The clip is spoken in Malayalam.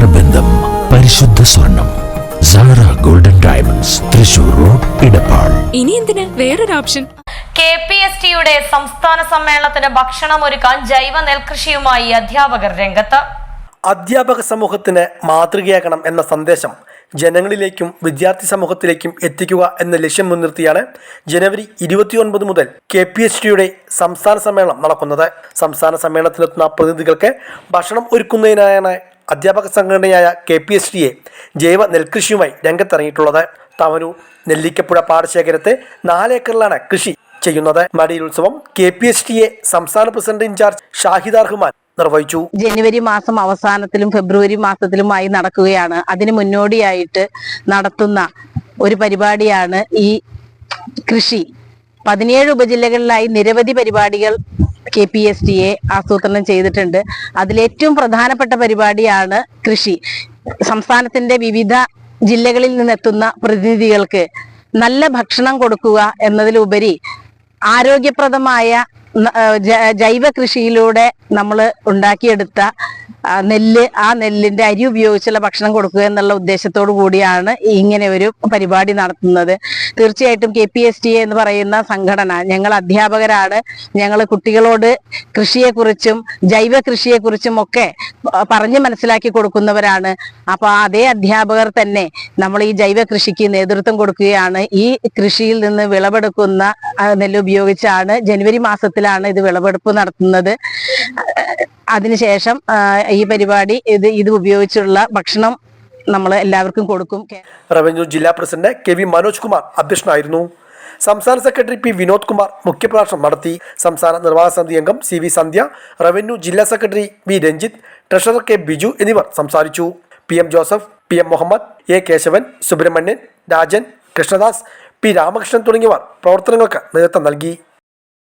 നേത്രബന്ധം പരിശുദ്ധ സ്വർണം Sara golden diamonds Thrissur road Edappal ഇനി എന്തിന്? വേറൊരു ഓപ്ഷൻ കെ പി എസ് ടിയുടെ സംസ്ഥാന സമ്മേളനത്തിന് ഭക്ഷണമൊരുക്കാൻ ജൈവ നെൽകൃഷിയുമായി അധ്യാപകർ രംഗത്ത്. അധ്യാപക സമൂഹത്തിന് മാതൃകയാകണം എന്ന സന്ദേശം ജനങ്ങളിലേക്കും വിദ്യാർത്ഥി സമൂഹത്തിലേക്കും എത്തിക്കുക എന്ന ലക്ഷ്യം മുൻനിർത്തിയാണ് ജനുവരി ഇരുപത്തിയൊൻപത് മുതൽ കെ പി എസ് ടിയുടെ സംസ്ഥാന സമ്മേളനം നടക്കുന്നത്. സംസ്ഥാന സമ്മേളനത്തിലെത്തുന്ന പ്രതിനിധികൾക്ക് ഭക്ഷണം ഒരുക്കുന്നതിനായാണ് അധ്യാപക സംഘടനയായ കെ പി എസ് ടിയെ ജൈവ നെൽകൃഷിയുമായി രംഗത്തിറങ്ങിയിട്ടുള്ളത്. തവനൂർ നെല്ലിക്കപ്പുഴ പാടശേഖരത്തെ നാലേക്കറിലാണ് കൃഷി ചെയ്യുന്നത്. മടിയിൽ ഉത്സവം കെ പി എസ് ടിയെ സംസ്ഥാന പ്രസിഡന്റ് ഇൻചാർജ് ഷാഹിദ് റഹ്മാൻ നിർവഹിച്ചു. ജനുവരി മാസം അവസാനത്തിലും ഫെബ്രുവരി മാസത്തിലുമായി നടക്കുകയാണ്. അതിന് മുന്നോടിയായിട്ട് നടത്തുന്ന ഒരു പരിപാടിയാണ് ഈ കൃഷി. പതിനേഴ് ഉപജില്ലകളിലായി നിരവധി പരിപാടികൾ K P S T A ആസൂത്രണം ചെയ്തിട്ടുണ്ട്. അതിലേറ്റവും പ്രധാനപ്പെട്ട പരിപാടിയാണ് കൃഷി. സംസ്ഥാനത്തിന്റെ വിവിധ ജില്ലകളിൽ നിന്നെത്തുന്ന പ്രതിനിധികൾക്ക് നല്ല ഭക്ഷണം കൊടുക്കുക എന്നതിലുപരി ആരോഗ്യപ്രദമായ ജൈവ കൃഷിയിലൂടെ നമ്മൾ ഉണ്ടാക്കിയെടുത്ത നെല്ല് ആ നെല്ലിന്റെ അരി ഉപയോഗിച്ചുള്ള ഭക്ഷണം കൊടുക്കുക എന്നുള്ള ഉദ്ദേശത്തോടു കൂടിയാണ് ഇങ്ങനെ ഒരു പരിപാടി നടത്തുന്നത്. തീർച്ചയായിട്ടും കെ പി എസ് ടി എന്ന് പറയുന്ന സംഘടന ഞങ്ങൾ അധ്യാപകരാണ്. ഞങ്ങൾ കുട്ടികളോട് കൃഷിയെക്കുറിച്ചും ജൈവ കൃഷിയെക്കുറിച്ചും ഒക്കെ പറഞ്ഞ് മനസ്സിലാക്കി കൊടുക്കുന്നവരാണ്. അപ്പൊ അതേ അധ്യാപകർ തന്നെ നമ്മൾ ഈ ജൈവ കൃഷിക്ക് നേതൃത്വം കൊടുക്കുകയാണ്. ഈ കൃഷിയിൽ നിന്ന് വിളവെടുക്കുന്ന നെല്ല് ഉപയോഗിച്ചാണ് ജനുവരി മാസത്തിലാണ് ഇത് വിളവെടുപ്പ് നടത്തുന്നത്. അതിനുശേഷം ഈ പരിപാടി ഇത് ഇത് ഉപയോഗിച്ചുള്ള ഭക്ഷണം നമ്മൾ എല്ലാവർക്കും കൊടുക്കും. റവന്യൂ ജില്ലാ president K V Manoj Kumar അധ്യക്ഷനായിരുന്നു. സംസ്ഥാന സെക്രട്ടറി പി വിനോദ് കുമാർ മുഖ്യപ്രഭാഷണം നടത്തി. സംസ്ഥാന നിർവാഹക സമിതി അംഗം സി വി സന്ധ്യ റവന്യൂ ജില്ലാ secretary V Ranjith treasurer K Biju എന്നിവർ സംസാരിച്ചു. P M Joseph P M Muhammad A Kesavan Subramanian Rajan Krishnadas P Ramakrishnan തുടങ്ങിയവർ പ്രവർത്തനങ്ങൾക്ക് നേതൃത്വം നൽകി.